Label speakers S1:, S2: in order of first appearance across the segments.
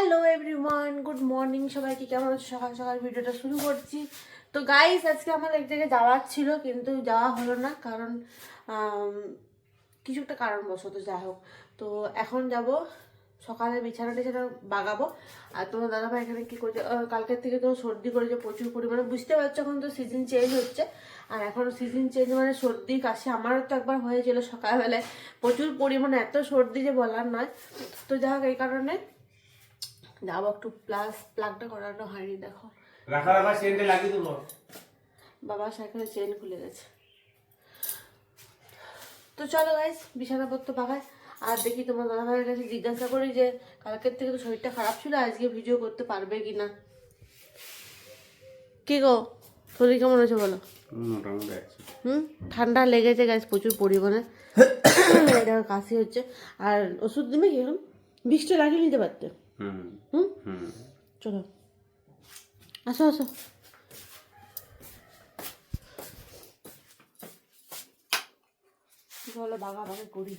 S1: Hello everyone good morning সবাইকে কেমন সকাল সকাল ভিডিওটা শুরু করছি। তো গাইস আজকে আমার এক জায়গায় যাওয়ার ছিল, কিন্তু যাওয়া হলো না, কারণ কিছু একটা কারণবশত, যাই হোক। তো, এখন যাব। সকালে বিছানা টিছানা বাগাবো। আর তোমার দাদাভাই এখানে কী করছে? কালকের থেকে তো সর্দি করেছে, প্রচুর পরিমাণে। বুঝতে পারছ, এখন তো সিজন চেঞ্জ হচ্ছে। আর এখন সিজন চেঞ্জ মানে সর্দি, কাশি আমারও তো একবার হয়েছিল সকালবেলায়। প্রচুর পরিমাণে, এত সর্দি যে বলার নয়। তো যাই হোক, এই কারণে যাব একটু প্লাস প্লাগটা করানো হয়নি দেখো।
S2: রাখা রাখা সেন্টে লাগিয়ে দেবো।
S1: বাবা সাইকেলে চেন খুলে গেছে। তো চলো গাইস বিছানাপত্র পাকায় আর দেখি তোমার দাদাভাইয়ের কাছে জিজ্ঞাসা করি যে কালকের থেকে তো শরীরটা খারাপ ছিল আজকে ভিডিও করতে পারবে কি না কি গো? শরীর কেমন আছে বলো? হুম? ঠান্ডা লেগেছে গাছ প্রচুর পরিমাণে। এটা কাশি হচ্ছে। আর ওষুধ দিবে কি এখন? বিষটা লাগিয়ে নিতে পারতে।
S2: হুম
S1: চলো। আসো আসো। চলো বাগা বাগা করি।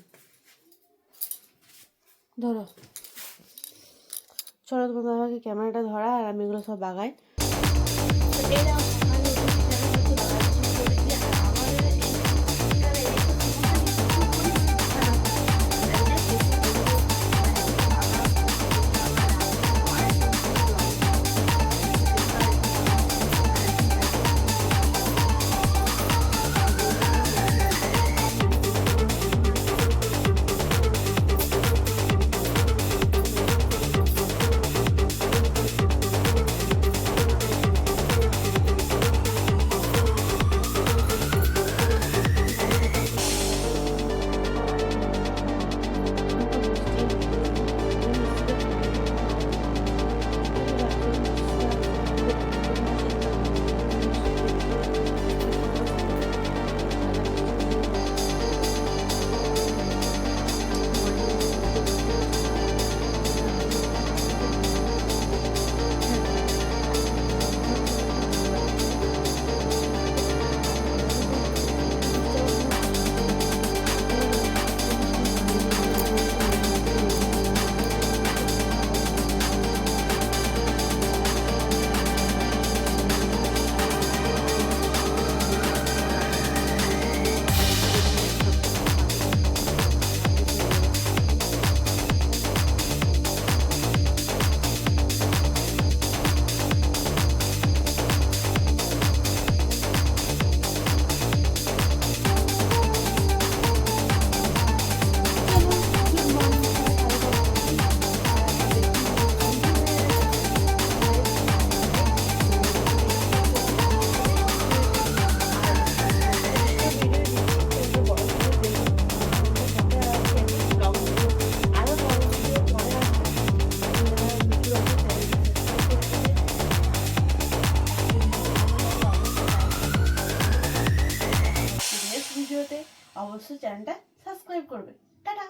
S1: ধরো। চলো তোমার বাবাকে ক্যামেরাটা ধরা আর আমি এগুলো সব বাগাই। অবশ্যই চ্যানেলটা সাবস্ক্রাইব করবে। টাটা।